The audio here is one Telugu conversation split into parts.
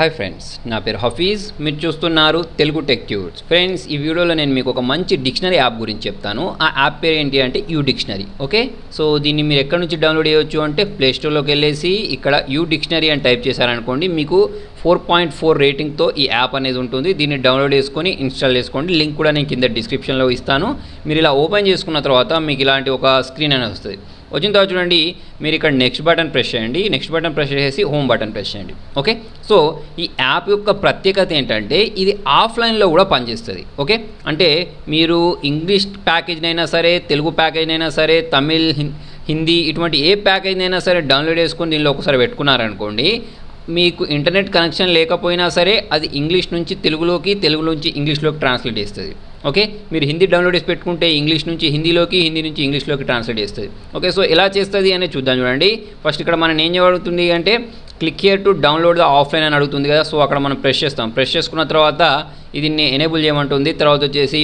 హాయ్ ఫ్రెండ్స్ నా పేరు హఫీజ్. మీరు చూస్తున్నారు తెలుగు టెక్ ట్యూట్స్ ఫ్రెండ్స్ ఈ వీడియోలో నేను మీకు ఒక మంచి డిక్షనరీ యాప్ గురించి చెప్తాను. ఆ యాప్ పేరు ఏంటి అంటే యూ డిక్షనరీ ఓకే సో దీన్ని మీరు ఎక్కడి నుంచి డౌన్లోడ్ చేయొచ్చు అంటే ప్లేస్టోర్లోకి వెళ్ళేసి ఇక్కడ యూ డిక్షనరీ అని టైప్ చేశారనుకోండి మీకు ఫోర్ పాయింట్ ఫోర్ రేటింగ్తో ఈ యాప్ అనేది ఉంటుంది. దీన్ని డౌన్లోడ్ చేసుకొని ఇన్స్టాల్ చేసుకోండి. లింక్ కూడా నేను కింద డిస్క్రిప్షన్లో ఇస్తాను. మీరు ఇలా ఓపెన్ చేసుకున్న తర్వాత మీకు ఇలాంటి ఒక స్క్రీన్ అనేది వస్తుంది. వచ్చిన తర్వాత చూడండి మీరు ఇక్కడ నెక్స్ట్ బటన్ ప్రెస్ చేయండి. నెక్స్ట్ బటన్ ప్రెస్ చేసి హోమ్ బటన్ ప్రెస్ చేయండి. ఓకే సో ఈ యాప్ యొక్క ప్రత్యేకత ఏంటంటే ఇది ఆఫ్లైన్లో కూడా పనిచేస్తుంది. ఓకే అంటే మీరు ఇంగ్లీష్ ప్యాకేజ్నైనా సరే తెలుగు ప్యాకేజ్ అయినా సరే తమిళ్ హిందీ ఇటువంటి ఏ ప్యాకేజ్ అయినా సరే డౌన్లోడ్ చేసుకొని దీనిలో ఒకసారి పెట్టుకున్నారనుకోండి మీకు ఇంటర్నెట్ కనెక్షన్ లేకపోయినా సరే అది ఇంగ్లీష్ నుంచి తెలుగులోకి తెలుగు నుంచి ఇంగ్లీష్లోకి ట్రాన్స్లేట్ చేస్తుంది. ఓకే? మీరు హిందీ డౌన్లోడ్ చేసి పెట్టుకుంటే ఇంగ్లీష్ నుంచి హిందీలోకి హిందీ నుంచి ఇంగ్లీష్లోకి ట్రాన్స్లేట్ చేస్తుంది. ఓకే? సో ఎలా చేస్తుంది అనేది చూద్దాం చూడండి. ఫస్ట్ ఇక్కడ మనం ఏం చేయబడుతుంది అంటే click here to download the offline అని అడుగుతుంది కదా. సో అక్కడ మనం ప్రెస్ చేస్తాం. ప్రెస్ చేసుకున్న తర్వాత ఇది ఎనేబుల్ చేయమంటుంది. తర్వాత వచ్చేసి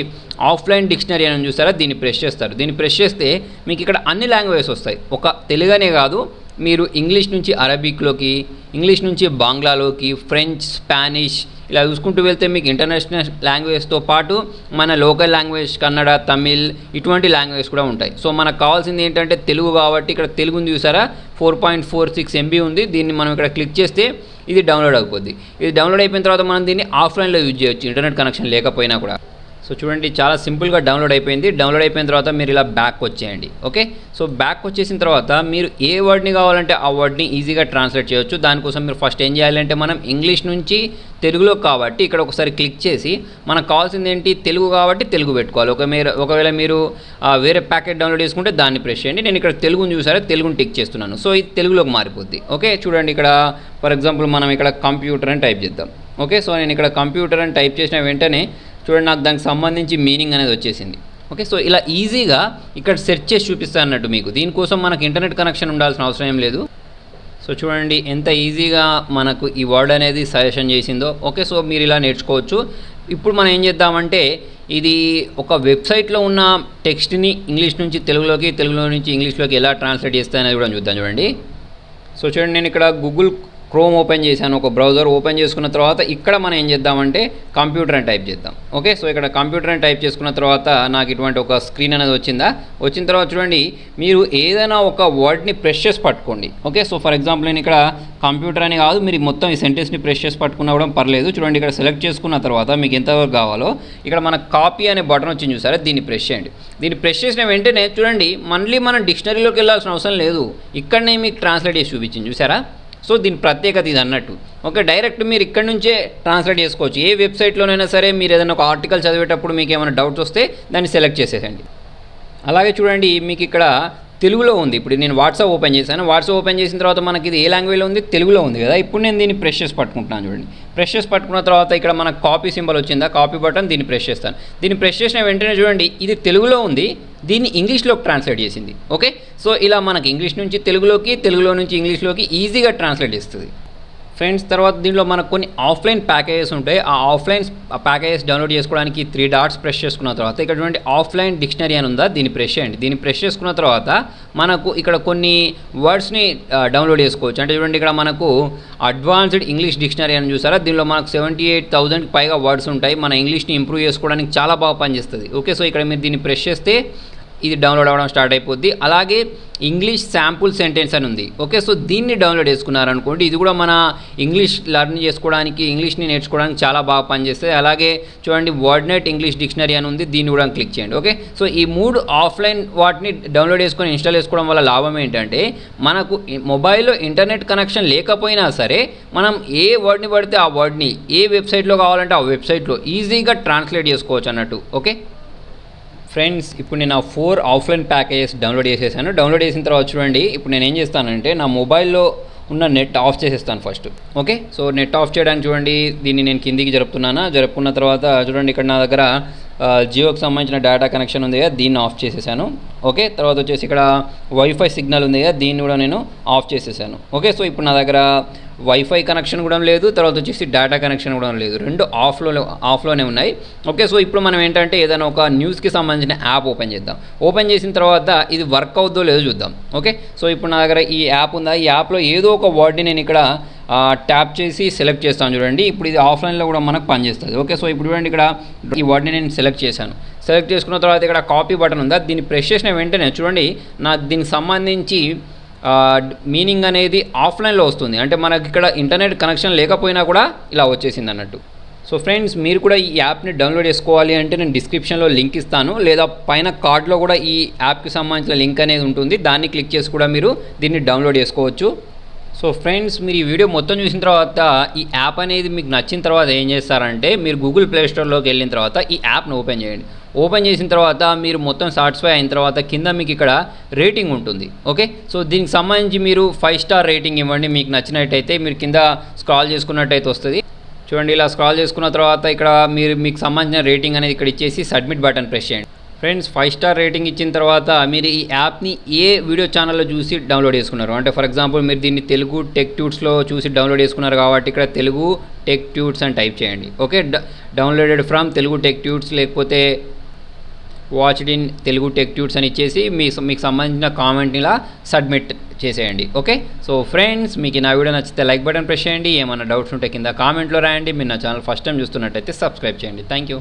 ఆఫ్లైన్ డిక్షనరీ అని చూస్తారా? దీన్ని ప్రెస్ చేస్తారు. దీన్ని ప్రెస్ చేస్తే మీకు ఇక్కడ అన్ని లాంగ్వేజెస్ వస్తాయి. ఒక తెలుగనే కాదు మీరు ఇంగ్లీష్ నుంచి అరబిక్లోకి ఇంగ్లీష్ నుంచి బంగ్లాలోకి ఫ్రెంచ్ స్పానిష్ ఇలా చూసుకుంటూ వెళ్తే మీకు ఇంటర్నేషనల్ లాంగ్వేజ్తో పాటు మన లోకల్ లాంగ్వేజ్ కన్నడ తమిళ్ ఇటువంటి లాంగ్వేజ్ కూడా ఉంటాయి. సో మనకు కావాల్సింది ఏంటంటే తెలుగు కాబట్టి ఇక్కడ తెలుగుని చూసారా? Four point four six MB ఉంది. దీన్ని మనం ఇక్కడ క్లిక్ చేస్తే ఇది డౌన్లోడ్ అయిపోద్ది. ఇది డౌన్లోడ్ అయిపోయిన తర్వాత మనం దీన్ని ఆఫ్లైన్లో యూజ్ చేయొచ్చు. ఇంటర్నెట్ కనెక్షన్ లేకపోయినా కూడా. సో చూడండి చాలా సింపుల్గా డౌన్లోడ్ అయిపోయింది. డౌన్లోడ్ అయిపోయిన తర్వాత మీరు ఇలా బ్యాక్ వచ్చేయండి. ఓకే సో బ్యాక్ వచ్చేసిన తర్వాత మీరు ఏ వర్డ్ని కావాలంటే ఆ వర్డ్ని ఈజీగా ట్రాన్స్లేట్ చేయొచ్చు. దానికోసం మీరు ఫస్ట్ ఏం చేయాలంటే మనం ఇంగ్లీష్ నుంచి తెలుగులో కాబట్టి ఇక్కడ ఒకసారి క్లిక్ చేసి మనకు కావాల్సింది ఏంటి? తెలుగు కాబట్టి తెలుగు పెట్టుకోవాలి. ఒక మీరు ఒకవేళ మీరు ఆ, వేరే ప్యాకెట్ డౌన్లోడ్ చేసుకుంటే దాన్ని ప్రెస్ చేయండి. నేను ఇక్కడ తెలుగుని చూసారా? తెలుగుని టిక్ చేస్తున్నాను. సో ఇది తెలుగులోకి మారిపోద్ది. ఓకే చూడండి ఇక్కడ ఫర్ ఎగ్జాంపుల్ మనం ఇక్కడ కంప్యూటర్ అని టైప్ చేద్దాం. ఓకే సో నేను ఇక్కడ కంప్యూటర్ అని టైప్ చేసిన వెంటనే చూడండి నాకు దానికి సంబంధించి మీనింగ్ అనేది వచ్చేసింది. ఓకే సో ఇలా ఈజీగా ఇక్కడ సెర్చ్ చేసి చూపిస్తాను అన్నట్టు మీకు. దీనికోసం మనకు ఇంటర్నెట్ కనెక్షన్ ఉండాల్సిన అవసరం ఏం లేదు. సో చూడండి ఎంత ఈజీగా మనకు ఈ వర్డ్ అనేది సజెషన్ చేసిందో. ఓకే సో మీరు ఇలా నేర్చుకోవచ్చు. ఇప్పుడు మనం ఏం చేద్దామంటే ఇది ఒక వెబ్సైట్లో ఉన్న టెక్స్ట్ని ఇంగ్లీష్ నుంచి తెలుగులోకి తెలుగులో నుంచి ఇంగ్లీష్లోకి ఎలా ట్రాన్స్లేట్ చేస్తాయనేది కూడా చూద్దాం చూడండి. సో చూడండి నేను ఇక్కడ గూగుల్ క్రోమ్ ఓపెన్ చేశాను ఒక బ్రౌజర్ ఓపెన్ చేసుకున్న తర్వాత ఇక్కడ మనం ఏం చేద్దామంటే కంప్యూటర్ అని టైప్ చేద్దాం. ఓకే సో ఇక్కడ కంప్యూటర్ అని టైప్ చేసుకున్న తర్వాత నాకు ఇటువంటి ఒక స్క్రీన్ అనేది వచ్చిందా? వచ్చిన తర్వాత చూడండి మీరు ఏదైనా ఒక వర్డ్ని ప్రెస్ చేసి పట్టుకోండి. ఓకే సో ఫర్ ఎగ్జాంపుల్ నేను ఇక్కడ కంప్యూటర్ అని కాదు మీరు మొత్తం ఈ సెంటెన్స్ని ప్రెస్ చేసి పట్టుకున్నా కూడా పర్లేదు. చూడండి ఇక్కడ సెలెక్ట్ చేసుకున్న తర్వాత మీకు ఎంతవరకు కావాలో ఇక్కడ మన కాపీ అనే బటన్ వచ్చింది చూసారా? దీన్ని ప్రెస్ చేయండి. దీన్ని ప్రెస్ చేసిన వెంటనే చూడండి మళ్ళీ మనం డిక్షనరీలోకి వెళ్ళాల్సిన అవసరం లేదు. ఇక్కడనే మీకు ట్రాన్స్లేట్ చేసి చూపించింది చూసారా? సో దీని ప్రత్యేకత ఇది అన్నట్టు. ఓకే డైరెక్ట్ మీరు ఇక్కడ నుంచే ట్రాన్స్లేట్ చేసుకోవచ్చు. ఏ వెబ్సైట్లోనైనా సరే మీరు ఏదైనా ఒక ఆర్టికల్ చదివేటప్పుడు మీకు ఏమైనా డౌట్స్ వస్తే దాన్ని సెలెక్ట్ చేసేసండి అలాగే చూడండి మీకు ఇక్కడ తెలుగులో ఉంది. ఇప్పుడు నేను వాట్సాప్ ఓపెన్ చేశాను. వాట్సాప్ ఓపెన్ చేసిన తర్వాత మనకి ఇది ఏ లాంగ్వేజ్లో ఉంది? తెలుగులో ఉంది కదా. ఇప్పుడు నేను దీన్ని ప్రెస్ చేసి పట్టుకుంటున్నాను చూడండి. ప్రెస్ చేసి పట్టుకున్న తర్వాత ఇక్కడ మన కాపీ సింబల్ వచ్చిందా? కాపీ బటన్ దీన్ని ప్రెస్ చేస్తాను. దీన్ని ప్రెస్ చేసిన వెంటనే చూడండి ఇది తెలుగులో ఉంది. దీన్ని ఇంగ్లీష్లోకి ట్రాన్స్లేట్ చేసింది. ఓకే? సో ఇలా మనకి ఇంగ్లీష్ నుంచి తెలుగులోకి తెలుగులో నుంచి ఇంగ్లీష్లోకి ఈజీగా ట్రాన్స్లేట్ చేస్తుంది. ఫ్రెండ్స్ తర్వాత దీంట్లో మనకు కొన్ని ఆఫ్లైన్ ప్యాకేజెస్ ఉంటాయి. ఆ ఆఫ్లైన్ ప్యాకేజెస్ డౌన్లోడ్ చేసుకోవడానికి త్రీ డాట్స్ ప్రెస్ చేసుకున్న తర్వాత ఇక్కడ ఆఫ్లైన్ డిక్షనరీ అని ఉందా? దీన్ని ప్రెస్ చేయండి. దీన్ని ప్రెస్ చేసుకున్న తర్వాత మనకు ఇక్కడ కొన్ని వర్డ్స్ని డౌన్లోడ్ చేసుకోవచ్చు. అంటే చూడండి ఇక్కడ మనకు అడ్వాన్స్డ్ ఇంగ్లీష్ డిక్షనరీ అని చూసారా? దీనిలో మనకు సెవెంటీ ఎయిట్ థౌసండ్కి పైగా వర్డ్స్ ఉంటాయి. మన ఇంగ్లీష్ని ఇంప్రూవ్ చేసుకోవడానికి చాలా బాగా పనిచేస్తుంది. ఓకే సో ఇక్కడ మీరు దీన్ని ప్రెస్ చేస్తే ఇది డౌన్లోడ్ అవ్వడం స్టార్ట్ అయిపోద్ది. అలాగే ఇంగ్లీష్ శాంపుల్ సెంటెన్స్ అని ఉంది. ఓకే సో దీన్ని డౌన్లోడ్ చేసుకున్నారనుకోండి ఇది కూడా మన ఇంగ్లీష్ లెర్న్ చేసుకోవడానికి ఇంగ్లీష్ని నేర్చుకోవడానికి చాలా బాగా పనిచేస్తుంది అలాగే చూడండి వర్డ్నెట్ ఇంగ్లీష్ డిక్షనరీ అని ఉంది దీన్ని కూడా క్లిక్ చేయండి. ఓకే సో ఈ మూడు ఆఫ్లైన్ వాటిని డౌన్లోడ్ చేసుకొని ఇన్స్టాల్ చేసుకోవడం వల్ల లాభం ఏంటంటే మనకు మొబైల్లో ఇంటర్నెట్ కనెక్షన్ లేకపోయినా సరే మనం ఏ వర్డ్ని పడితే ఆ వర్డ్ని ఏ వెబ్సైట్లో కావాలంటే ఆ వెబ్సైట్లో ఈజీగా ట్రాన్స్లేట్ చేసుకోవచ్చు అన్నట్టు. ఓకే ఫ్రెండ్స్ ఇప్పుడు నేను ఆ ఫోర్ ఆఫ్లైన్ ప్యాకేజెస్ డౌన్లోడ్ చేసేసాను. డౌన్లోడ్ చేసిన తర్వాత చూడండి ఇప్పుడు నేను ఏం చేస్తానంటే నా మొబైల్లో ఉన్న నెట్ ఆఫ్ చేసేస్తాను first okay? So net off చేయడానికి చూడండి దీన్ని నేను కిందికి జరుపుతున్నాను? జరుపుకున్న తర్వాత చూడండి ఇక్కడ నా దగ్గర జియోకి సంబంధించిన డేటా కనెక్షన్ ఉంది కదా దీన్ని ఆఫ్ చేసేసాను ఓకే? తర్వాత వచ్చేసి ఇక్కడ వైఫై సిగ్నల్ ఉంది కదా దీన్ని కూడా నేను ఆఫ్ చేసేసాను ఓకే? సో ఇప్పుడు నా దగ్గర వైఫై కనెక్షన్ కూడా లేదు తర్వాత వచ్చేసి డేటా కనెక్షన్ కూడా లేదు. రెండు ఆఫ్లో ఆఫ్లోనే ఉన్నాయి. ఓకే సో ఇప్పుడు మనం ఏంటంటే ఏదైనా ఒక న్యూస్కి సంబంధించిన యాప్ ఓపెన్ చేద్దాం. ఓపెన్ చేసిన తర్వాత ఇది వర్క్ అవుద్దో లేదో చూద్దాం. ఓకే సో ఇప్పుడు నా దగ్గర ఈ యాప్ ఉందా? ఈ యాప్లో ఏదో ఒక వర్డ్ని నేను ఇక్కడ ట్యాప్ చేసి సెలెక్ట్ చేస్తాను చూడండి. ఇప్పుడు ఇది ఆఫ్లైన్లో కూడా మనకు పనిచేస్తుంది ఓకే సో ఇప్పుడు చూడండి ఇక్కడ ఈ వర్డ్ని నేను సెలెక్ట్ చేశాను. సెలెక్ట్ చేసుకున్న తర్వాత ఇక్కడ కాపీ బటన్ ఉందా? దీన్ని ప్రెస్ చేసిన వెంటనే చూడండి. నా దీనికి సంబంధించి మీనింగ్ అనేది ఆఫ్లైన్లో వస్తుంది. అంటే మనకి ఇక్కడ ఇంటర్నెట్ కనెక్షన్ లేకపోయినా కూడా ఇలా వచ్చేసింది అన్నట్టు. సో ఫ్రెండ్స్ మీరు కూడా ఈ యాప్ని డౌన్లోడ్ చేసుకోవాలి అంటే నేను డిస్క్రిప్షన్లో లింక్ ఇస్తాను. లేదా పైన కార్డ్లో కూడా ఈ యాప్కి సంబంధించిన లింక్ అనేది ఉంటుంది. దాన్ని క్లిక్ చేసి కూడా మీరు దీన్ని డౌన్లోడ్ చేసుకోవచ్చు. సో ఫ్రెండ్స్ మీరు ఈ వీడియో మొత్తం చూసిన తర్వాత ఈ యాప్ అనేది మీకు నచ్చిన తర్వాత ఏం చేస్తారంటే మీరు గూగుల్ ప్లే స్టోర్లోకి వెళ్ళిన తర్వాత ఈ యాప్ను ఓపెన్ చేయండి. ఓపెన్ చేసిన తర్వాత మీరు మొత్తం సాటిస్ఫై అయిన తర్వాత కింద మీకు ఇక్కడ రేటింగ్ ఉంటుంది. ఓకే? సో దీనికి సంబంధించి మీరు ఫైవ్ స్టార్ రేటింగ్ ఇవ్వండి. మీకు నచ్చినట్టయితే మీరు కింద స్క్రాల్ చేసుకున్నట్టయితే వస్తుంది. చూడండి ఇలా స్క్రాల్ చేసుకున్న తర్వాత ఇక్కడ మీరు మీకు సంబంధించిన రేటింగ్ అనేది ఇక్కడ ఇచ్చేసి సబ్మిట్ బటన్ ప్రెస్ చేయండి. ఫ్రెండ్స్ ఫైవ్ స్టార్ రేటింగ్ ఇచ్చిన తర్వాత మీరు ఈ యాప్ని ఏ వీడియో ఛానల్లో చూసి డౌన్లోడ్ చేసుకున్నారు? అంటే ఫర్ ఎగ్జాంపుల్ మీరు దీన్ని తెలుగు టెక్ ట్యూట్స్లో చూసి డౌన్లోడ్ చేసుకున్నారు కాబట్టి ఇక్కడ తెలుగు టెక్ ట్యూట్స్ అని టైప్ చేయండి. Okay downloaded from Telugu tech tuts లేకపోతే watched in Telugu tech tuts అని ఇచ్చేసి మీ మీకు సంబంధించిన కామెంట్ని ఇలా సబ్మిట్ చేసేయండి. ఓకే సో ఫ్రెండ్స్ మీకు నా వీడియో నచ్చితే లైక్ బటన్ ప్రెస్ చేయండి. ఏమైనా డౌట్స్ ఉంటే కింద కామెంట్లో రాయండి. మీరు నా ఛానల్ ఫస్ట్ టైం చూస్తున్నట్టయితే సబ్స్క్రైబ్ చేయండి. Thank you